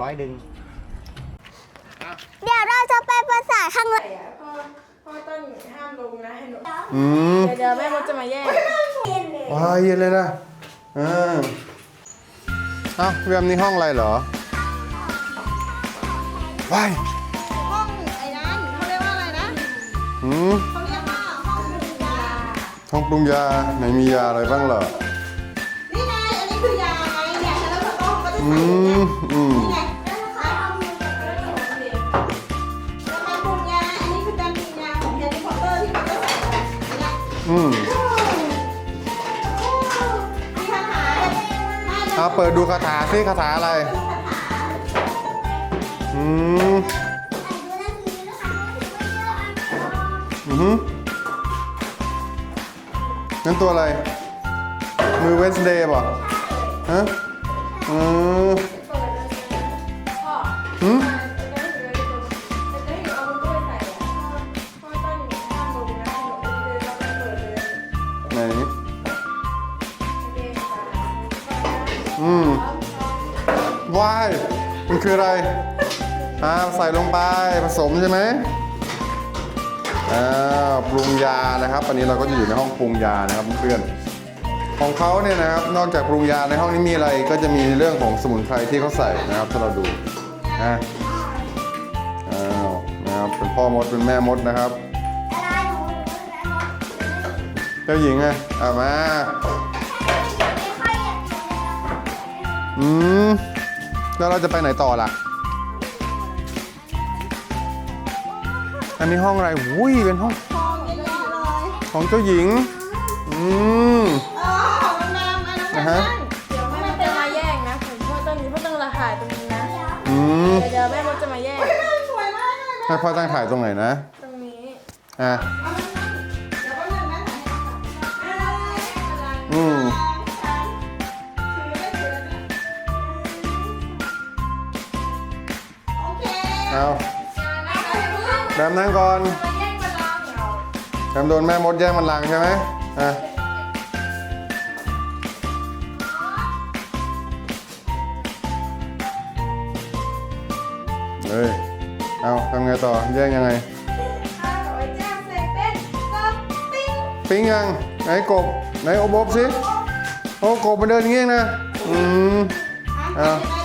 ร้อยดึงเดี๋ยวเราจะไปประสานข้างหลังพ่อพ่อต้องห้ามลงนะให้หนูอืมเดี๋ยวเดี๋ยวแม่มดจะมาแย่งว้ายเย็นเลยนะอ่าเอ้าเรียมนี่ห้องอะไรเหรอว้ายห้องไอ้นั้นเขาเรียกว่าอะไรนะอืมเขาเรียกว่าห้องปรุงยาห้องปรุงยาไหนมียาอะไรบ้างเหรอนี่ไงอันนี้คือยาไงเนี่ยแล้วเขาก็เขาจะอืใส่เนี่ยมอืมนี่ไง เอาเปิดดูคาถาซิคาถาอะไร อืมอือหือนั่นตัวอะไร มือเวนสเดย์ป่ะฮะอืมหืม ออะไรอ่าใส่ลงไปผสมใช่ไหมอ่าปรุงยานะครับ อันนี้เราก็จะอยู่ในห้องปรุงยานะครับเพื่อนๆของเขาเนี่ยนะครับนอกจากปรุงยาในห้องนี้มีอะไรก็จะมีเรื่องของสมุนไพรที่เขาใส่นะครับถ้าเราดูนะอ้าวนะครับเป็นพ่อมดเป็นแม่มดนะครับเจ้าหญิงไงอะมาอืม แล้วเราจะไปไหนต่อล่ะ อันนี้ห้องอะไรอุ้ยเป็นห้องของเจ้าหญิง อืมนะฮะเดี๋ยวแม่มดจะมาแย่งนะผมพ่อต้นนี้พ่อต้องราคาตรงนี้นะ อืมเดี๋ยวแม่มดจะมาแย่ง สวยมากเลยให้พ่อตั้งถ่ายตรงไหนนะ ตรงนี้อะเดี๋ยวก็เริ่มนะถ่ายให้ค่ะอืมโอ เอาแบมนั่งก่อนแบมโดนแม่มดแย่งมันลังใช่ไหมอะเฮ้ย เอาทำไงต่อ แย่งยังไง ปิ้งยัง ไหนกบ ไหนโอบอบสิ โอ้กบมันเดินอย่างงี้เองนะ อืม เอา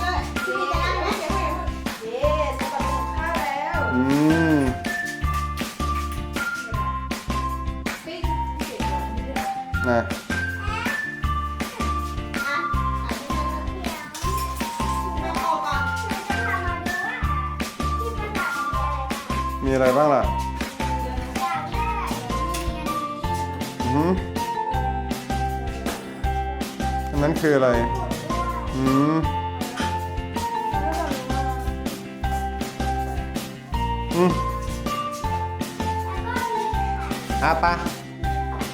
อะปะ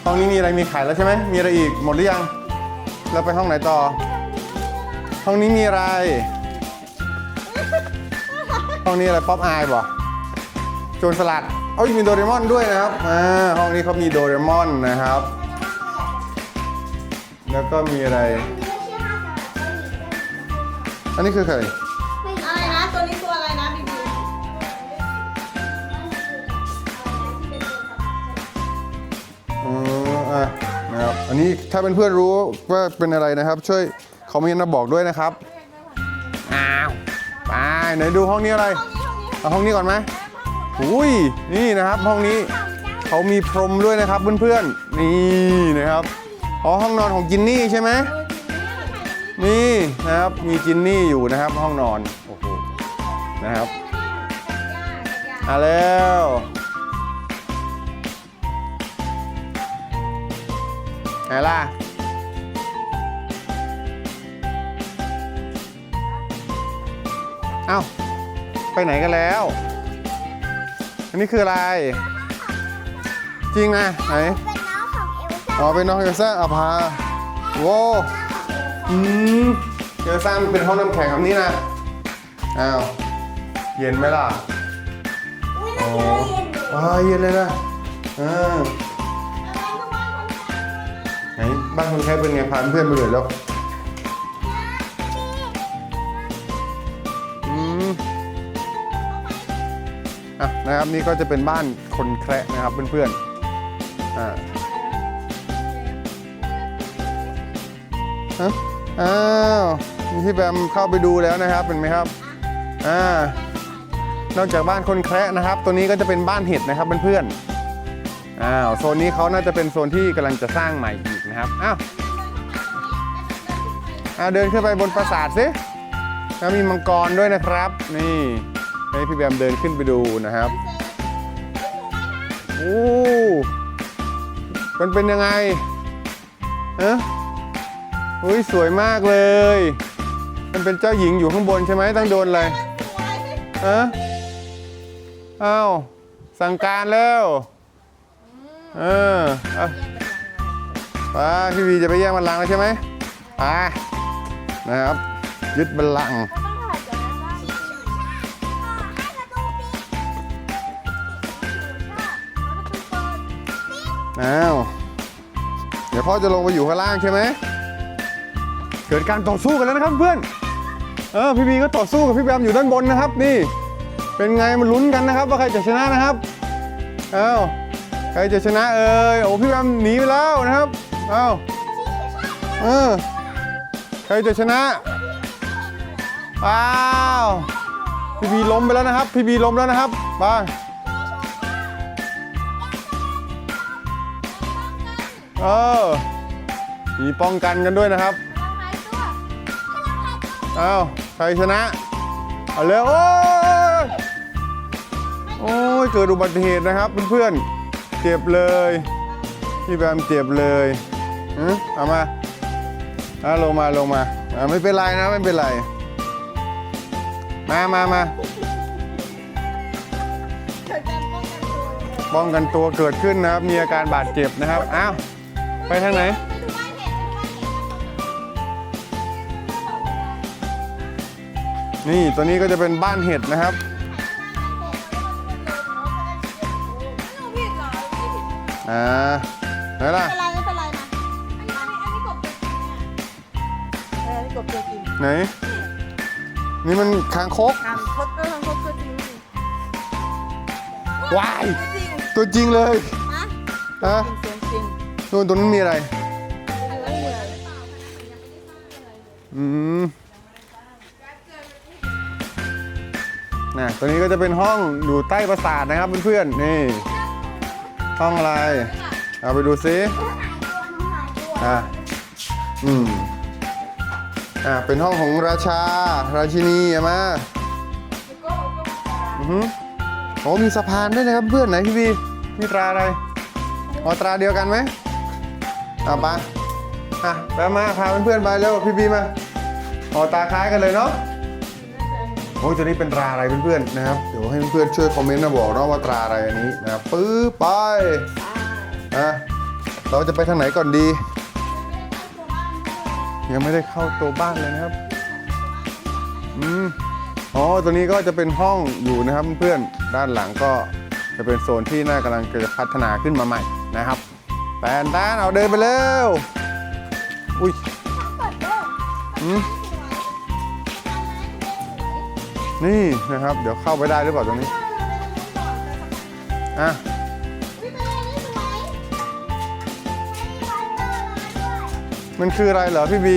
ห้องนี้มีอะไรมีขายแล้วใช่ไหมมีอะไรอีกหมดหรือยัง เราไปห้องไหนต่อ ห้องนี้มีอะไร ห้องนี้อะไรป๊อปอายบ่โจรสลัด เอ้ยมีโดเรมอนด้วยนะครับ อ่า ห้องนี้เขามีโดเรมอนนะครับ แล้วก็มีอะไร อันนี้คือใคร นะครับอันนี้ถ้าเป็นเพื่อนรู้ว่าเป็นอะไรนะครับ ช่วยคอมเมนต์มาบอกด้วยนะครับอ้าวไปไหนดูห้องนี้อะไรเอาห้องนี้ก่อนไหมอุ้ยนี่นะครับห้องนี้เขามีพรมด้วยนะครับเพื่อนๆนี่นะครับอ๋อห้องนอนของจินนี่ใช่ไหมนี่นะครับมีจินนี่อยู่นะครับ ห้องนอนโอ้โหนะครับมาแล้ว ไหนล่ะ เอ้า ไปไหนกันแล้ว อันนี้คืออะไร จริงนะไหนอ๋อ เป็นน้องเอลซ่าอาภาโว้อืมเอลซ่ามันเป็นห้องน้ำแข็งแบบนี้นะ อ้าว เย็นไหมล่ะโอ้ว้าเย็นเลยนะอ่าไหน บ้านคนใช้เป็นไงพาเพื่อนไปเลยแล้วอืมอะนะครับนี่ก็จะเป็นบ้านคนแคระนะครับเพื่อนๆอ่าฮะอ้าวพี่แบมเข้าไปดูแล้วนะครับเป็นไหมครับอ่านอกจากบ้านคนแคระนะครับ ตัวนี้ก็จะเป็นบ้านเห็ดนะครับเพื่อนๆอ้าวโซนนี้เขาน่าจะเป็นโซนที่กำลังจะสร้างใหม่อีก นะครับอ้าวอ้าเดินขึ้นไปบนปราสาทสิแล้วมีมังกรด้วยนะครับ นี่ให้พี่แบมเดินขึ้นไปดูนะครับโอ้มันเป็นยังไงเอะอุ้ยสวยมากเลย มันเป็นเจ้าหญิงอยู่ข้างบนใช่ไหมต้องโดนอะไรเอะอ้าวสั่งการแล้วเออ อาพี่วีจะไปแย่งบัลลังก์แล้วใช่ไหมไปนะครับ ยึดบัลลังก์อ้าวเดี๋ยวพ่อจะลงไปอยู่ข้างล่างใช่ไหมเกิดการต่อสู้กันแล้วนะครับเพื่อนเออพี่บีก็ต่อสู้กับพี่แบมอยู่ด้านบนนะครับ นี่ เป็นไงมันลุ้นกันนะครับ ว่าใครจะชนะนะครับอ้าวใครจะชนะเอ่ยโอ้พี่แบมหนีไปแล้วนะครับ อ้าวเออใครจะชนะอ้าวพี่บีล้มไปแล้วนะครับ พี่บีล้มแล้วนะครับไปเออมีป้องกันกันด้วยนะครับเอาใครชนะเอาเร็วโอ้ยโอ้ยเกิดอุบัติเหตุนะครับเพื่อนๆเจ็บเลย พี่แบมเจ็บเลย เอามาเอาลงมาลงมาอ่าไม่เป็นไรนะไม่เป็นไร มามามาป้องกันตัวเกิดขึ้นนะครับ มีอาการบาดเจ็บนะครับ อ้าว ไปทางไหน นี่ตัวนี้ก็จะเป็นบ้านเห็ดนะครับ อ่าไหนล่ะ ไหน นี่มันคางคกทำคบก็ทำคบตัวจริงว้ายตัวจริงตัวจริงเลยนะฮะจริงจริงนู่นตรงนั้นมีอะไรไม่เหมือนอืมน่ะตัวนี้ก็จะเป็นห้องอยู่ใต้ปราสาทนะครับเพื่อนๆ นี่ ห้องอะไร เอาไปดูซิอะอืม อะเป็นห้องของราชา ราชินีอะมาอือหือโอ้มีสะพานด้วยนะครับเพื่อนไหนพี่บีมีตราอะไรอ๋อตราเดียวกันไหมอะไปอะไปมาพาเพื่อนๆไปเร็วพี่บีมาอ๋อตาคล้ายกันเลยเนาะโอ้ยตัวนี้เป็นตราอะไรเพื่อนๆนะครับเดี๋ยวให้เพื่อนๆช่วยคอมเมนต์มาบอกเนาะว่าตราอะไรอันนี้นะครับปื๊บไปอะเราจะไปทางไหนก่อนดี ยังไม่ได้เข้าตัวบ้านเลยนะครับ อืม อ๋อ ตัวนี้ก็จะเป็นห้องอยู่นะครับเพื่อนๆ ด้านหลังก็จะเป็นโซนที่น่ากำลังจะพัฒนาขึ้นมาใหม่นะครับแปนด้านเอาเดินไปเร็ว อุ้ยอืมนี่นะครับ เดี๋ยวเข้าไปได้หรือเปล่าตรงนี้ อะ มันคืออะไรเหรอพี่บี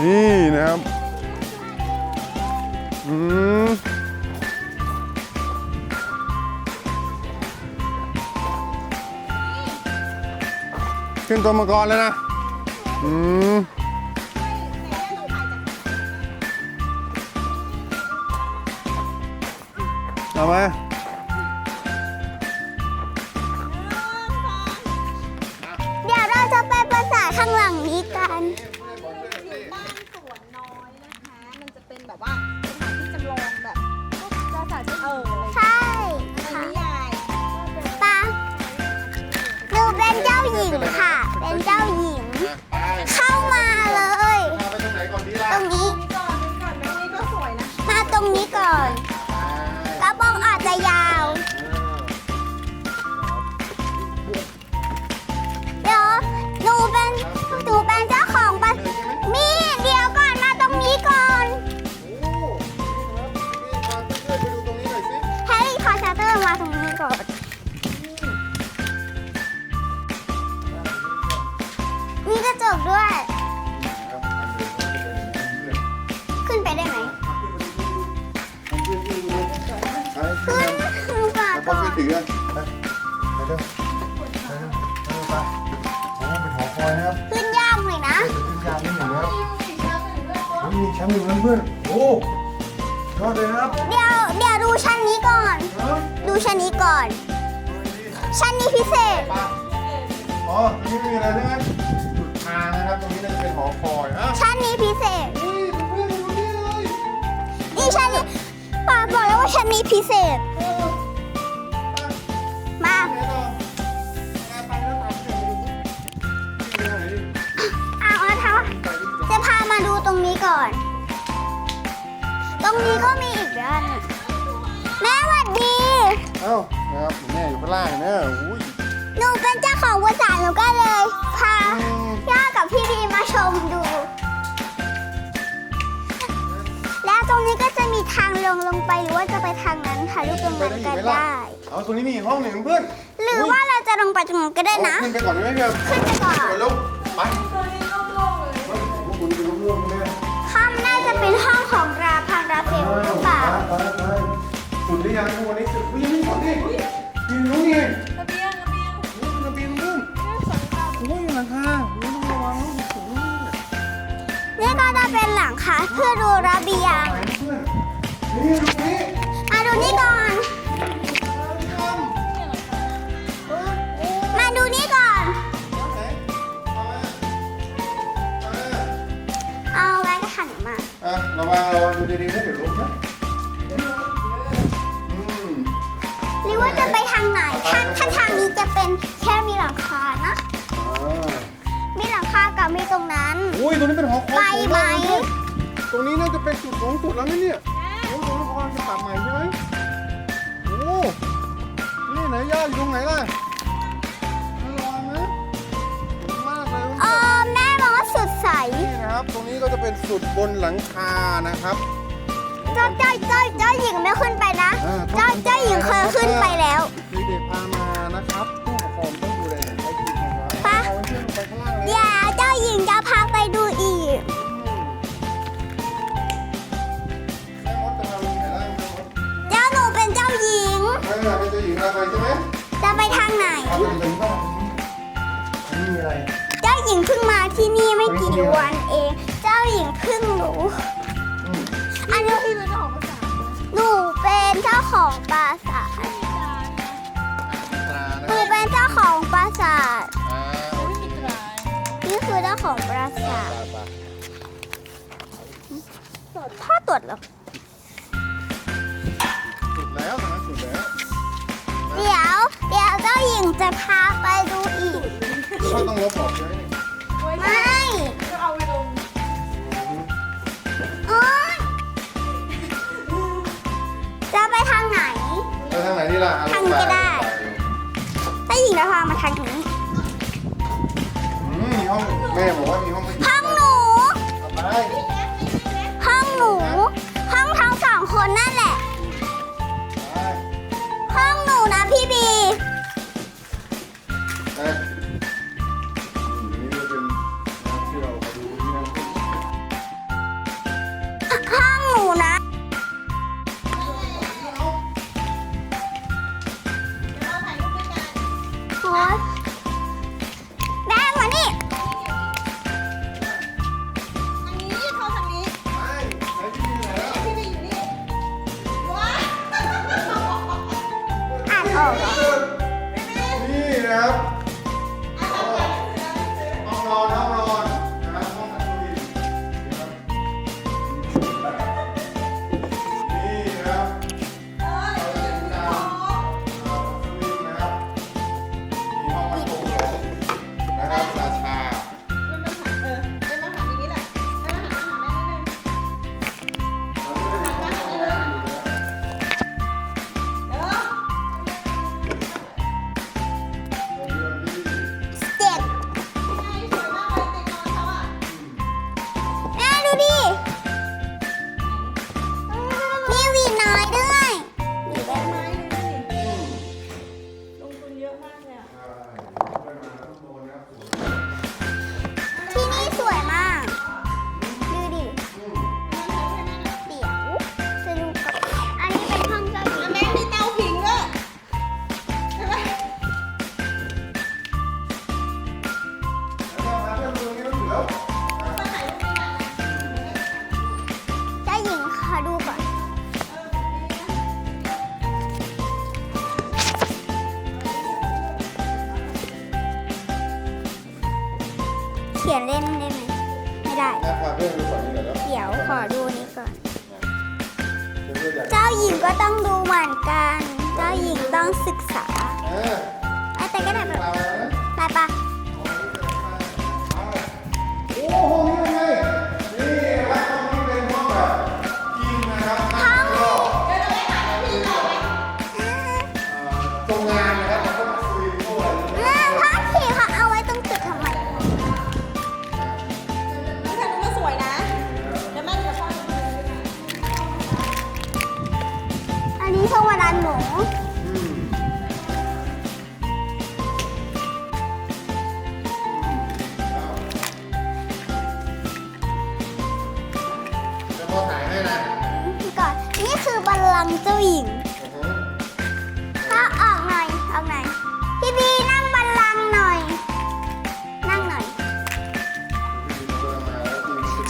นี่นะครับ อืม ขึ้นตัวมังกรแล้วนะ อืม เอ นี่ชั้นป้าบอกแล้วว่าชั้นนี้พิเศษ มาไปไหนต่อาเพื่อนไปดูดินี่ไปไหนดิเอาเอาเท้าจะพามาดูตรงนี้ก่อน ตรงนี้ก็มีอีกด้านแม่หวัดดี เอ้านะครับแม่อยู่ข้างล่างนะอุ้ยหนูเป็นเจ้าของบริษัทหนูก็เลย พาย่ากับพี่ดีมาชมดู ตรงนี้ก็จะมีทางลงลงไปหรือว่าจะไปทางนั้นถ่ายรูปตรงนั้นก็ได้ เอาตรงนี้มีอีกห้องหนึ่งเพื่อนหรือว่าเราจะลงไปตรงนั้นก็ได้นะเอาขึ้นไปก่อนได้ไหมเพื่อนขึ้นไปก่อนเดี๋ยวลุกไปตัวนี้โล่งๆเลยเฮ้ยพวกคุณดูร่วงๆแม่ห้องน่าจะเป็นห้องของ ไหนย่าอยู่ตรงไหนล่ะระวังนะสูงมากเลยเออแม่บอกว่าสุดใสนี่นะครับ ตรงนี้ก็จะเป็นสุดบนหลังคานะครับ เจ้าเจ้าเจ้าเจ้าหญิงไม่ขึ้นไปนะ อ่า เจ้าเจ้าหญิงเคยขึ้นไปแล้วเด็กๆพามานะครับผู้ปกครองต้องดูแลอย่างใกล้ชิดนะครับไปเอาเพื่อนลงไปข้างล่างเลยอย่าเจ้าหญิงจะพาไป อเป็นเจ้าหญิงเราไปใช่ไหมจะไปทางไหนเอาไปถึงบ้านอันนี้มีอะไร เจ้าหญิงเพิ่งมาที่นี่ไม่กี่วันเอง เจ้าหญิงเพิ่งรู้อืมอันนี้ที่เป็นเจ้าของภาษาหนูเป็นเจ้าของปราสาทไม่มีตรานะตราหนะนูเป็นเจ้าของปราสาทอ่าไม่มีตรานี่คือเจ้าของปราสาทไปพ่อตรวจแล้วๆ เดี๋ยว เดี๋ยวเจ้าหญิงจะพาไปดูอีก ก็ต้องลบออกใช่ไหมไว้ไม่ก็เอาไปลงโอ๊ยจะไปทางไหนไปทางไหนนี่ล่ะเอทางนี้ก็ได้ เจ้าหญิงจะพามาทางนี้ อืมมีห้องแม่บอกว่ามีห้องผู้หญิงห้องหนู เอาไปห้องหนู เขียนเล่นได้ไหมไม่ได้นะพาเพื่อนดูฝั่งนี้หน่อยแล้วเดี๋ยวขอดูนี้ก่อน เพื่อนๆอยากเจ้าหญิงก็ต้องดูเหมือนกัน เจ้าหญิงต้องศึกษาอ่าไอ้แต่ก็ได้แบบเอาแล้วนะไปปะ โอ้ห้ จะพอถ่ายให้นะก่อน นี่คือบัลลังก์เจ้าหญิงอือฮึถ้าออกหน่อยออกหน่อย พี่บีนั่งบัลลังก์หน่อย นั่งหน่อย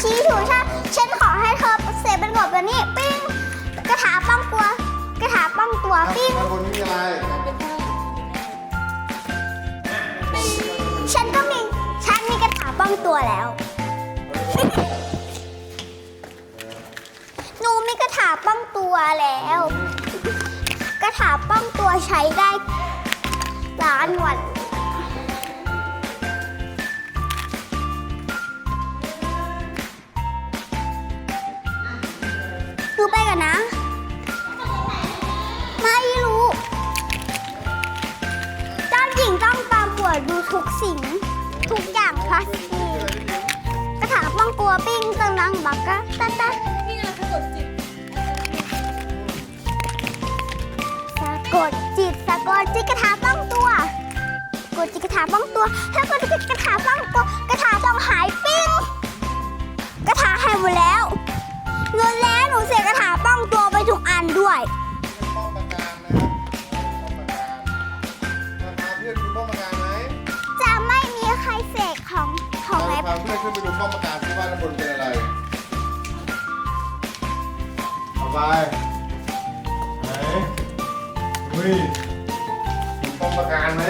ชี้ถูกใช่ฉันขอให้เธอเสพเป็นกบตัวนี้ ปิ้ง กระถาป้องตัว กระถาป้องตัว ปิ้งข้างบนนี้มีอะไรเป็นเพื่อนฉันก็มี ฉันมีกระถาป้องตัวแล้ว ป้องตัวแล้ว กระถาป้องตัวใช้ได้ล้านวัน ดูไปกันนะ ไม่รู้เจ้าหญิงต้องตามปวดดูทุกสิ่ง ทุกอย่างพลาสติกกระถางป้องตัวปิ้งกำลังบักกะตะตะนี่ไงคือกดจิต ดจิตสะกดจิตกระถาป้องตัว กดจิตกระถาป้องตัว ถ้ากดจิตกระถาป้องตัวกระถาต้องหายปิ้งกระถาหายหมดแล้วเงินแล้วหนูเสียกระถาป้องตัวไปทุกอันด้วยป้องประการนะป้องประการเพื่อนดูป้องประการไหมจะไม่มีใครเสกของของไอ้พาเพื่อนขึ้นไปดูป้องประการที่ว่าด้านบนเป็นอะไรเอาไป ประการไหม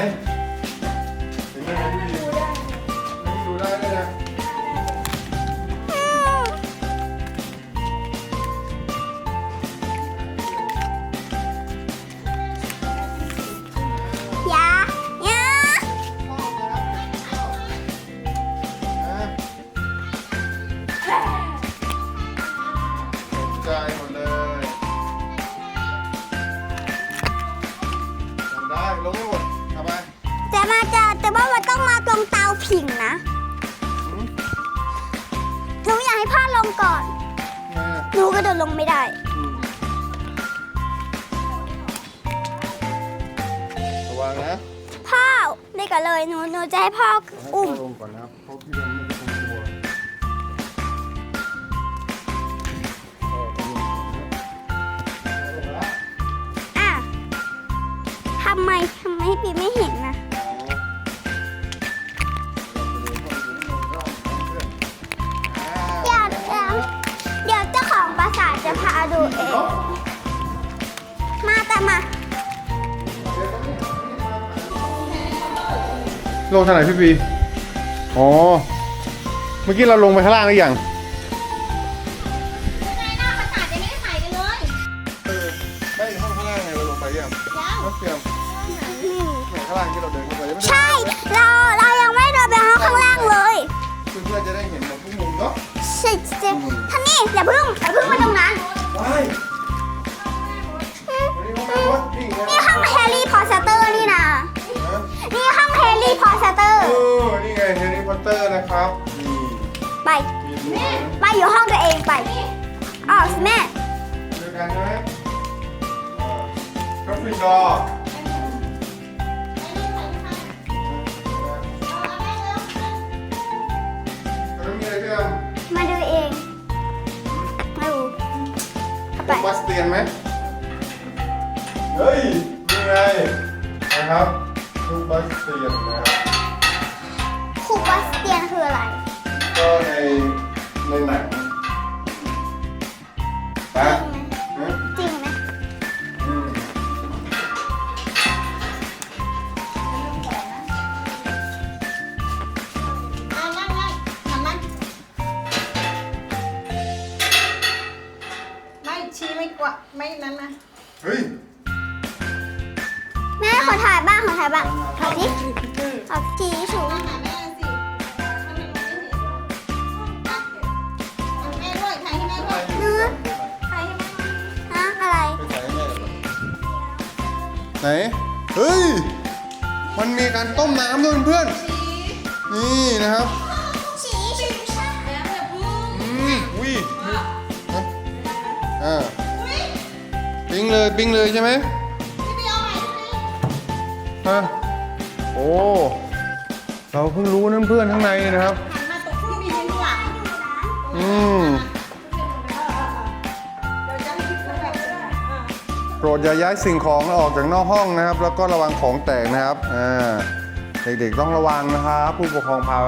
ลงทางไหนพี่ปีอ๋อ เมื่อกี้เราลงไปข้างล่างหรือยัง เตอร์ เออนี่ไงแฮร์รี่พอตเตอร์นะครับนี่ไป มีรูนะไปอยู่ห้องตัวเองไปอ๋อสิแม่ เดียวกันใช่ไหมก็ฟินดอร์แล้วมีอะไรเพื่อนมาดูเองมาดูเอาไปลูกบัสเตียนไหมเฮ้ยนี่ไงนะครับลูกบัสเตียนนะครับ ครูบาสเตียนคืออะไร ก็ในในหนังปะฮะจริงไหมอืมเอางั้นมัน ไม่ชี้ไม่กว่าไม่นั้นนะเฮ้ยแม่ขอถ่ายบ้างขอถ่ายบ้างถ่ายดิขอบคุณ นเฮ้ย มันมีการต้มน้ำด้วยเพื่อน นี่นะครับแล้วอย่าพึ่งอืมอุ้ยอ่าปิ้งเลยปิ้งเลยใช่ไหมฮะโอ้ เราเพิ่งรู้นะเพื่อนข้างในนะครับหันมาตกที่มีข้างหลังอืม โปรดอย่าย้ายสิ่งของออกจากนอกห้องนะครับ แล้วก็ระวังของแตกนะครับเด็กๆต้องระวังนะครับผู้ปกครองพา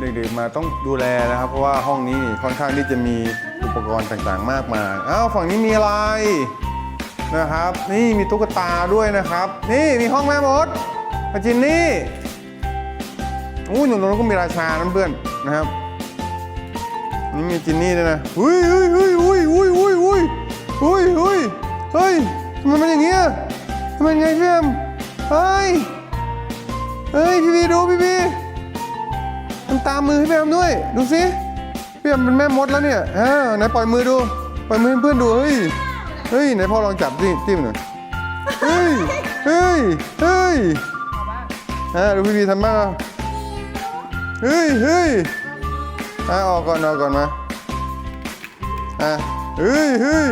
เด็กๆมาต้องดูแลนะครับ เพราะว่าห้องนี้ค่อนข้างที่จะมีอุปกรณ์ต่างๆ มากมายอ้าวฝั่งนี้มีอะไรนะครับ นี่มีตุ๊กตาด้วยนะครับ นี่มีห้องแม่มดอาจินนี่อู้หนูนก็มีราชาเพื่อนนะครับนี่มีจินนี่ด้วยนะอุ้ยอุ้ยอุ้ยอุ้ยอุ้ยอุ้ยอุ้ยอุ้ยอุ้ยเฮ้ย ทำไมมันอย่างเงี้ยทำไมไงพี่แอมเฮ้ยเฮ้ยพี่บีดูพี่บีมันตามมือพี่แอมด้วยดูสิพี่แอมเป็นแม่มดแล้วเนี่ยอ่าไหนปล่อยมือดูปล่อยมือให้เพื่อนดูเฮ้ยเฮ้ยไหนพ่อลองจับสิจิ้มหน่อยเฮ้ยเฮ้ยเฮ้ยอ่าดูพี่บีทำบ้างเอาเฮ้ยเฮ้ยอะออกก่อนออกก่อนมาอะเฮ้ยเฮ้ย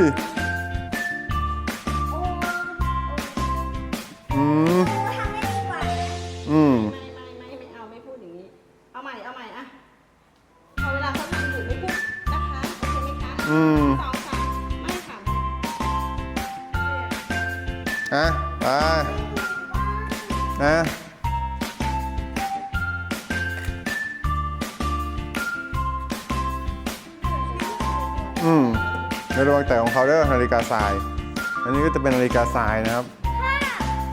ฬิกาทรายนะครับถ้า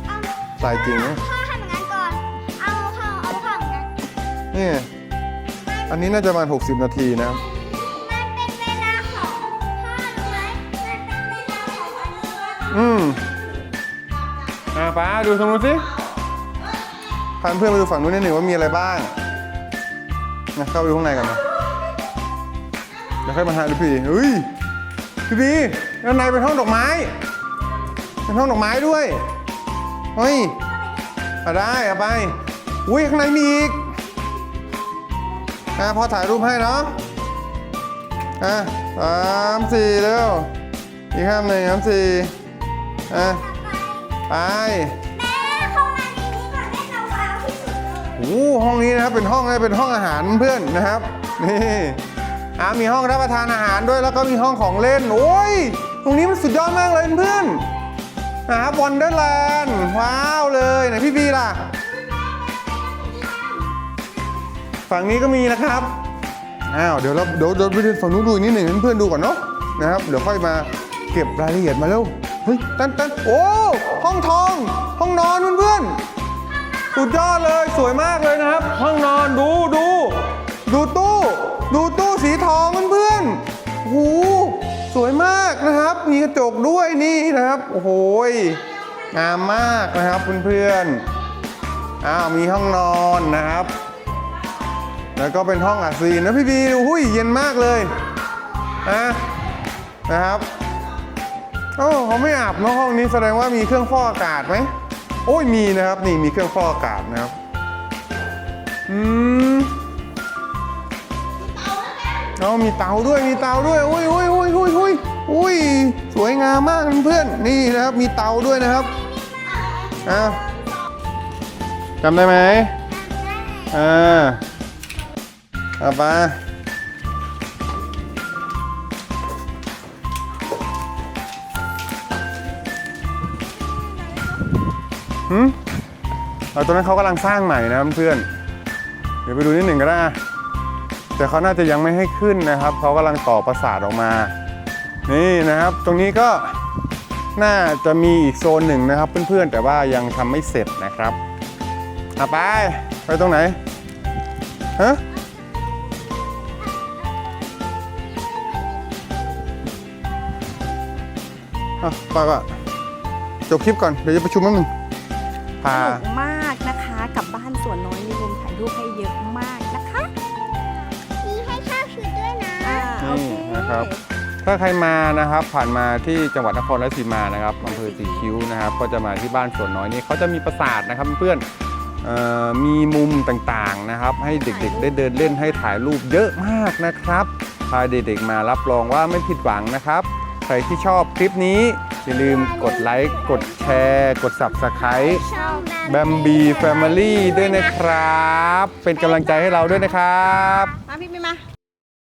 เอาทรายจริงนะถ้าทำอย่างนั้นก่อน เอาเข้าเอาเข้าอย่างนั้นนี่อันนี้น่าจะประมาณ60 นาทีนะครับมันเป็นเวลาของพ่อรู้ไหมมันเป็นเวลาของอันนี้อืมอ่าป้าดูตรงนู้นสิพาเพื่อนมาดูฝั่งนู้นนิดหนึ่งว่ามีอะไรบ้างนะเข้าไปดูข้างในกันนะเดี๋ยวค่อยมาหาดูพี่เฮ้ยพี่บีด้านในเป็นห้องดอกไม้ เป็นห้องดอกไม้ด้วยเฮ้ยเอาได้เอาไป อุ้ยข้างในมีอีกอะพอถ่ายรูปให้เนาะอะสามสี่เร็วอีกห้ามหนึ่งสามสี่อะไปแม่เข้ามาในนี้ก่อนแม่เราเอาที่สุดเลยโอ้โหห้องนี้นะครับเป็นห้องอะไรเป็นห้องอาหารเพื่อนนะครับนี่อ่ามีห้องรับประทานอาหารด้วยแล้วก็มีห้องของเล่นโอ้ยตรงนี้มันสุดยอดมากเลยเพื่อน นะครับวันเดอร์แลนด์ว้าวเลยไหนพี่บีล่ะ ฝั่งนี้ก็มีนะครับอ้าวเดี๋ยวเราเดี๋ยวเดี๋ยวไปดูฝั่งนู้นดูอีกนิดหนึ่งให้เพื่อนดูก่อนเนาะนะครับเดี๋ยวค่อยมาเก็บรายละเอียดมาเร็วเฮ้ยตันตันโอ้ห้องทอง ห้องนอนเพื่อนๆสุดยอดเลยสวยมากเลยนะครับ ห้องนอนดูดูดูตู้ ดูตู้สีทองเพื่อนๆโอ้โห สวยมากนะครับ มีกระจกด้วยนี่นะครับ โอ้โหยงามมากนะครับเพื่อนๆอ้าวมีห้องนอนนะครับ แล้วก็เป็นห้องอัดซีนนะพี่บีหุ้ยเย็นมากเลยนะนะครับโอ้เขาไม่อาบเนอะห้องนี้แสดงว่ามีเครื่องฟอกอากาศไหมโอ้ยมีนะครับ นี่มีเครื่องฟอกอากาศนะครับอืม เอามีเตาด้วยมีเตาด้วยอุ้ยอุ้ยอุ้ยอุ้ยอุ้ยอุ้ยสวยงามมากเพื่อนๆนี่นะครับมีเตาด้วยนะครับอะจำได้ไหมอ่าเอาไปหืมเอาตอนนั้นเขากำลังสร้างใหม่นะเพื่อนๆเดี๋ยวไปดูนิดหนึ่งก็ได้นะ แต่เขาน่าจะยังไม่ให้ขึ้นนะครับเขากำลังต่อประสาทออกมา นี่นะครับ ตรงนี้ก็น่าจะมีอีกโซนหนึ่งนะครับ เพื่อนๆ แต่ว่ายังทำไม่เสร็จนะครับอาไป ไปตรงไหนฮะอะไปป่ะจบคลิปก่อน เดี๋ยวจะประชุมแป๊บนึงพา สนุกมาก นี่นะครับ ถ้าใครมานะครับ ผ่านมาที่จังหวัดนครราชสีมานะครับอำเภอสีคิ้วนะครับ ก็จะมาที่บ้านสวนน้อยนี่เขาจะมีปราสาทนะครับเพื่อนเอ่อมีมุมต่างๆนะครับ ให้เด็กๆ ได้เดินเล่นให้ถ่ายรูปเยอะมากนะครับพาเด็กๆมารับรองว่าไม่ผิดหวังนะครับ ใครที่ชอบคลิปนี้อย่าลืมกดไลค์กดแชร์ กด Subscribe ช่องแบมบีแฟมิลี่ด้วยนะครับ เป็นกำลังใจให้เราด้วยนะครับ มาพี่ไม่มา